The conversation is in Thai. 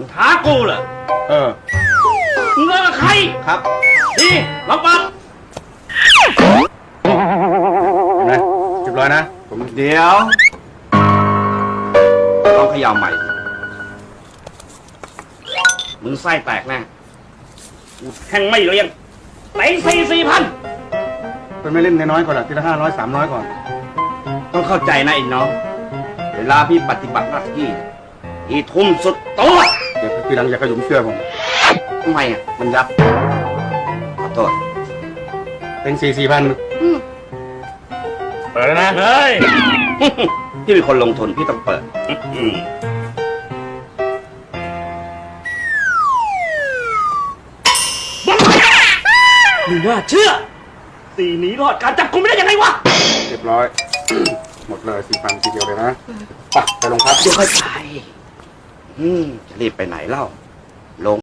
มึงท้ากูเหรอเออ มึงเลิกกับใครครับนี่ลองเปิดนะเรียบร้อยนะ ผมเดี๋ยวลองเขย่าใหม่ มึงไส้แตกแน่กูแทงไม่เลี้ยงไหนสี่สี่พันเป็นไม่เล่นน้อยๆก่อนละทีละห้าร้อยสามร้อยก่อน ต้องเข้าใจนะไอ้น้อง เวลาพี่ปฏิบัติหน้าที่เนี่ยพี่ทุ่มสุดตัว เดี๋ยวทีหลังอย่าขยุมเสื้อผมทำไมอะ มันยับ ขอโทษเป็นสี่สี่พันเปิดแล้วนะ เฮ้ย พี่เป็นคนลงทุน พี่ต้องเปิด มึงว่าเชื่อ สีหนีรอดการจับกุมไม่ได้ยังไงวะ เรียบร้อย หมดเลยสี่พันทีเดียวเลยนะ ไปไปโรงพักเดี๋ยวค่อยไป รีบไปไหนเล่าลง